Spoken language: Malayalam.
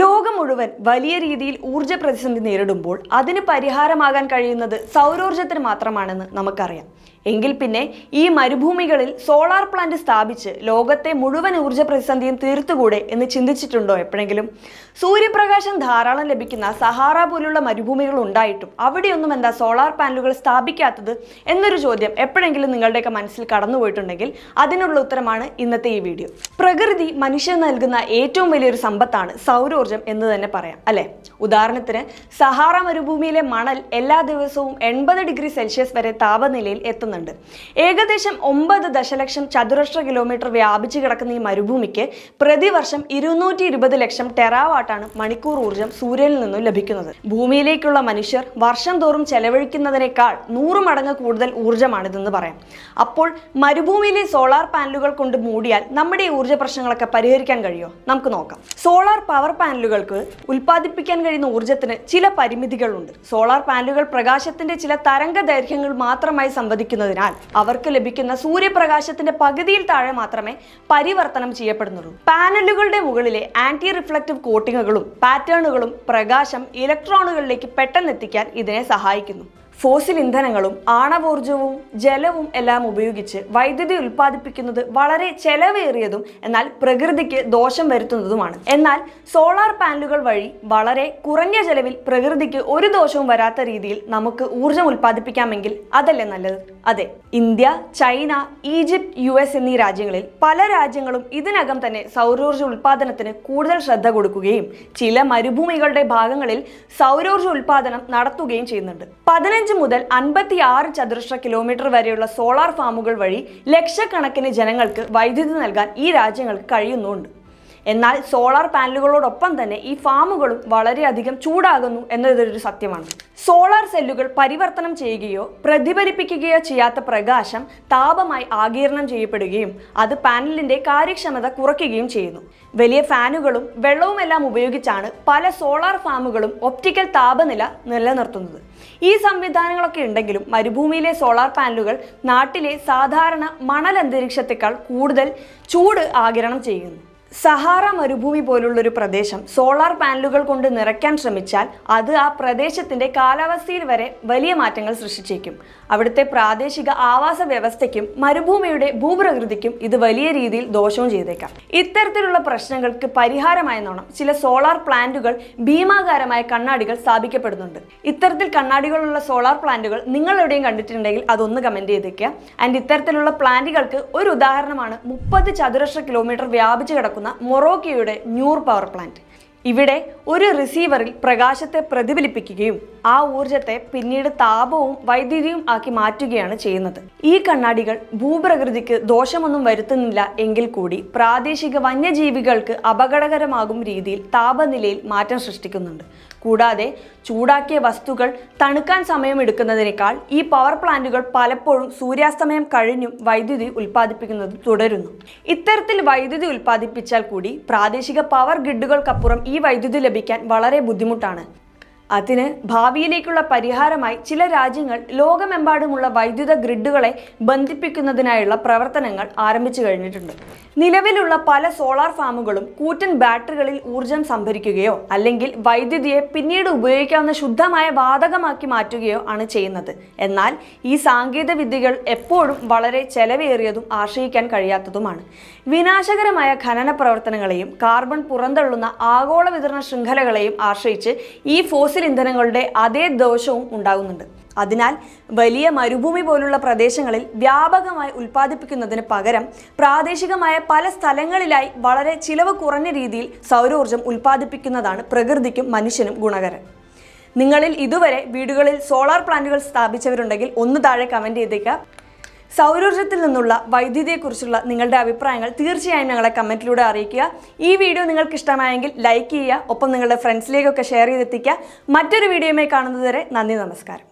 ലോകം മുഴുവൻ വലിയ രീതിയിൽ ഊർജ പ്രതിസന്ധി നേരിടുമ്പോൾ അതിന് പരിഹാരമാകാൻ കഴിയുന്നത് സൗരോർജത്തിന് മാത്രമാണെന്ന് നമുക്കറിയാം. എങ്കിൽ പിന്നെ ഈ മരുഭൂമികളിൽ സോളാർ പ്ലാന്റ് സ്ഥാപിച്ച് ലോകത്തെ മുഴുവൻ ഊർജ പ്രതിസന്ധിയും തീർത്തുകൂടെ എന്ന് ചിന്തിച്ചിട്ടുണ്ടോ എപ്പോഴെങ്കിലും? സൂര്യപ്രകാശം ധാരാളം ലഭിക്കുന്ന സഹാറ പോലുള്ള മരുഭൂമികൾ ഉണ്ടായിട്ടും അവിടെയൊന്നും എന്താ സോളാർ പാനലുകൾ സ്ഥാപിക്കാത്തത് എന്നൊരു ചോദ്യം എപ്പോഴെങ്കിലും നിങ്ങളുടെയൊക്കെ മനസ്സിൽ കടന്നുപോയിട്ടുണ്ടെങ്കിൽ അതിനുള്ള ഉത്തരമാണ് ഇന്നത്തെ ഈ വീഡിയോ. പ്രകൃതി മനുഷ്യൻ നൽകുന്ന ഏറ്റവും വലിയൊരു സമ്പത്താണ് സൗരോർജം എന്ന് തന്നെ പറയാം അല്ലെ? ഉദാഹരണത്തിന് സഹാറ മരുഭൂമിയിലെ മണൽ എല്ലാ ദിവസവും എൺപത് ഡിഗ്രി സെൽഷ്യസ് വരെ താപനിലയിൽ എത്തുന്നുണ്ട് ഏകദേശം ഒമ്പത് ദശലക്ഷം ചതുരശ്ര കിലോമീറ്റർ വ്യാപിച്ചു കിടക്കുന്ന ഈ മരുഭൂമിക്ക് പ്രതിവർഷം ഇരുന്നൂറ്റി ഇരുപത് ലക്ഷം ടെറാവാട്ടാണ് മണിക്കൂർ ഊർജം സൂര്യനിൽ നിന്നും ലഭിക്കുന്നത്. ഭൂമിയിലേക്കുള്ള മനുഷ്യർ വർഷം തോറും ചെലവഴിക്കുന്നതിനേക്കാൾ നൂറ് മടങ്ങ് കൂടുതൽ ഊർജമാണിതെന്ന് പറയാം. അപ്പോൾ മരുഭൂമിയിലെ സോളാർ പാനലുകൾ കൊണ്ട് മൂടിയാൽ നമ്മുടെ ഈ ഊർജ പ്രശ്നങ്ങളൊക്കെ പരിഹരിക്കാൻ കഴിയുമോ നമുക്ക് നോക്കാം. സോളാർ പവർ പാനലുകൾക്ക് ഉൽപ്പാദിപ്പിക്കാൻ കഴിയുന്ന ഊർജത്തിന് ചില പരിമിതികളുണ്ട്. സോളാർ പാനലുകൾ പ്രകാശത്തിന്റെ ചില തരംഗ ദൈർഘ്യങ്ങൾ മാത്രമായി സംവദിക്കുന്നതിനാൽ അവർക്ക് ലഭിക്കുന്ന സൂര്യപ്രകാശത്തിന്റെ പകുതിയിൽ താഴെ മാത്രമേ പരിവർത്തനം ചെയ്യപ്പെടുന്നുള്ളൂ. പാനലുകളുടെ മുകളിലെ ആന്റി റിഫ്ലക്റ്റീവ് കോട്ടിങ്ങുകളും പാറ്റേണുകളും പ്രകാശം ഇലക്ട്രോണുകളിലേക്ക് പെട്ടെന്ന് എത്തിക്കാൻ ഇതിനെ സഹായിക്കുന്നു. ഫോസിൽ ഇന്ധനങ്ങളും ആണവോർജവും ജലവും എല്ലാം ഉപയോഗിച്ച് വൈദ്യുതി ഉൽപ്പാദിപ്പിക്കുന്നത് വളരെ ചെലവേറിയതും എന്നാൽ പ്രകൃതിക്ക് ദോഷം വരുത്തുന്നതുമാണ്. എന്നാൽ സോളാർ പാനലുകൾ വഴി വളരെ കുറഞ്ഞ ചെലവിൽ പ്രകൃതിക്ക് ഒരു ദോഷവും വരാത്ത രീതിയിൽ നമുക്ക് ഊർജം ഉൽപ്പാദിപ്പിക്കാമെങ്കിൽ അതല്ലേ നല്ലത്? അതെ India China Egypt U S എന്നീ രാജ്യങ്ങളിൽ പല രാജ്യങ്ങളും ഇതിനകം തന്നെ സൗരോർജ ഉൽപ്പാദനത്തിന് കൂടുതൽ ശ്രദ്ധ കൊടുക്കുകയും ചില മരുഭൂമികളുടെ ഭാഗങ്ങളിൽ സൗരോർജ ഉൽപ്പാദനം നടത്തുകയും ചെയ്യുന്നുണ്ട്. പതിനഞ്ച് മുതൽ അൻപത്തി ആറ് ചതുരശ്ര കിലോമീറ്റർ വരെയുള്ള സോളാർ ഫാമുകൾ വഴി ലക്ഷക്കണക്കിന് ജനങ്ങൾക്ക് വൈദ്യുതി നൽകാൻ ഈ രാജ്യങ്ങൾക്ക് കഴിയുന്നുണ്ട്. എന്നാൽ സോളാർ പാനലുകളോടൊപ്പം തന്നെ ഈ ഫാമുകളും വളരെയധികം ചൂടാകുന്നു എന്നതൊരു സത്യമാണ്. സോളാർ സെല്ലുകൾ പരിവർത്തനം ചെയ്യുകയോ പ്രതിഫലിപ്പിക്കുകയോ ചെയ്യാത്ത പ്രകാശം താപമായി ആഗിരണം ചെയ്യപ്പെടുകയും അത് പാനലിന്റെ കാര്യക്ഷമത കുറയ്ക്കുകയും ചെയ്യുന്നു. വലിയ ഫാനുകളും വെള്ളവുമെല്ലാം ഉപയോഗിച്ചാണ് പല സോളാർ ഫാമുകളും ഒപ്റ്റിക്കൽ താപനില നിലനിർത്തുന്നത്. ഈ സംവിധാനങ്ങളൊക്കെ ഉണ്ടെങ്കിലും മരുഭൂമിയിലെ സോളാർ പാനലുകൾ നാട്ടിലെ സാധാരണ മണൽ അന്തരീക്ഷത്തെക്കാൾ കൂടുതൽ ചൂട് ആഗിരണം ചെയ്യുന്നു. സഹാറ മരുഭൂമി പോലുള്ളൊരു പ്രദേശം സോളാർ പാനലുകൾ കൊണ്ട് നിറയ്ക്കാൻ ശ്രമിച്ചാൽ അത് ആ പ്രദേശത്തിന്റെ കാലാവസ്ഥയിൽ വരെ വലിയ മാറ്റങ്ങൾ സൃഷ്ടിച്ചേക്കും. അവിടുത്തെ പ്രാദേശിക ആവാസ വ്യവസ്ഥയ്ക്കും മരുഭൂമിയുടെ ഭൂപ്രകൃതിക്കും ഇത് വലിയ രീതിയിൽ ദോഷവും ചെയ്തേക്കാം. ഇത്തരത്തിലുള്ള പ്രശ്നങ്ങൾക്ക് പരിഹാരമായെന്നോണം ചില സോളാർ പ്ലാന്റുകൾ ഭീമാകാരമായ കണ്ണാടികൾ സ്ഥാപിക്കപ്പെടുന്നുണ്ട്. ഇത്തരത്തിൽ കണ്ണാടികളുള്ള സോളാർ പ്ലാന്റുകൾ നിങ്ങൾ എവിടെയും കണ്ടിട്ടുണ്ടെങ്കിൽ അതൊന്ന് കമന്റ് ചെയ്തേക്കുക ആൻഡ് ഇത്തരത്തിലുള്ള പ്ലാന്റുകൾക്ക് ഒരു ഉദാഹരണമാണ് മുപ്പത് ചതുരശ്ര കിലോമീറ്റർ വ്യാപിച്ചു കിടക്കുന്ന മൊറോക്കോയുടെ ന്യൂർ പവർ പ്ലാന്റ്. ഇവിടെ ഒരു റിസീവറിൽ പ്രകാശത്തെ പ്രതിഫലിപ്പിക്കുകയും ആ ഊർജത്തെ പിന്നീട് താപവും വൈദ്യുതിയും ആക്കി മാറ്റുകയാണ് ചെയ്യുന്നത്. ഈ കണ്ണാടികൾ ഭൂപ്രകൃതിക്ക് ദോഷമൊന്നും വരുത്തുന്നില്ല എങ്കിൽ കൂടി പ്രാദേശിക വന്യജീവികൾക്ക് അപകടകരമാകും രീതിയിൽ താപനിലയിൽ മാറ്റം സൃഷ്ടിക്കുന്നുണ്ട്. കൂടാതെ ചൂടാക്കിയ വസ്തുക്കൾ തണുക്കാൻ സമയമെടുക്കുന്നതിനേക്കാൾ ഈ പവർ പ്ലാന്റുകൾ പലപ്പോഴും സൂര്യാസ്തമയം കഴിഞ്ഞും വൈദ്യുതി ഉൽപ്പാദിപ്പിക്കുന്നത് തുടരുന്നു. ഇത്തരത്തിൽ വൈദ്യുതി ഉൽപ്പാദിപ്പിച്ചാൽ കൂടി പ്രാദേശിക പവർ ഗ്രിഡുകൾക്കപ്പുറം വൈദ്യുതി ലഭിക്കാൻ വളരെ ബുദ്ധിമുട്ടാണ്. അതിന് ഭാവിയിലേക്കുള്ള പരിഹാരമായി ചില രാജ്യങ്ങൾ ലോകമെമ്പാടുമുള്ള വൈദ്യുത ഗ്രിഡുകളെ ബന്ധിപ്പിക്കുന്നതിനായുള്ള പ്രവർത്തനങ്ങൾ ആരംഭിച്ചു കഴിഞ്ഞിട്ടുണ്ട്. നിലവിലുള്ള പല സോളാർ ഫാമുകളും കൂറ്റൻ ബാറ്ററികളിൽ ഊർജം സംഭരിക്കുകയോ അല്ലെങ്കിൽ വൈദ്യുതിയെ പിന്നീട് ഉപയോഗിക്കാവുന്ന ശുദ്ധമായ വാതകമാക്കി മാറ്റുകയോ ആണ് ചെയ്യുന്നത്. എന്നാൽ ഈ സാങ്കേതിക വിദ്യകൾ എപ്പോഴും വളരെ ചെലവേറിയതും ആശ്രയിക്കാൻ കഴിയാത്തതുമാണ്. വിനാശകരമായ ഖനന പ്രവർത്തനങ്ങളെയും കാർബൺ പുറന്തള്ളുന്ന ആഗോള വിതരണ ശൃംഖലകളെയും ആശ്രയിച്ച് ഈ ഫോസിൽ ഇന്ധനങ്ങളുടെ അതേ ദോഷവും ഉണ്ടാകുന്നുണ്ട്. അതിനാൽ വലിയ മരുഭൂമി പോലുള്ള പ്രദേശങ്ങളിൽ വ്യാപകമായി ഉൽപ്പാദിപ്പിക്കുന്നതിന് പകരം പ്രാദേശികമായ പല സ്ഥലങ്ങളിലായി വളരെ ചിലവ് കുറഞ്ഞ രീതിയിൽ സൗരോർജം ഉൽപ്പാദിപ്പിക്കുന്നതാണ് പ്രകൃതിക്കും മനുഷ്യനും ഗുണകരം. നിങ്ങളിൽ ഇതുവരെ വീടുകളിൽ സോളാർ പ്ലാന്റുകൾ സ്ഥാപിച്ചവരുണ്ടെങ്കിൽ ഒന്ന് താഴെ കമന്റ് ചെയ്തേക്കുക സൗരോർജത്തിൽ നിന്നുള്ള വൈദ്യുതിയെക്കുറിച്ചുള്ള നിങ്ങളുടെ അഭിപ്രായങ്ങൾ തീർച്ചയായും ഞങ്ങളെ കമന്റിലൂടെ അറിയിക്കുക. ഈ വീഡിയോ നിങ്ങൾക്ക് ഇഷ്ടമായെങ്കിൽ ലൈക്ക് ചെയ്യുക. ഒപ്പം നിങ്ങളുടെ ഫ്രണ്ട്സിലേക്കൊക്കെ ഷെയർ ചെയ്തെത്തിക്കുക. മറ്റൊരു വീഡിയോയുമായി കാണുന്നതുവരെ നന്ദി നമസ്കാരം.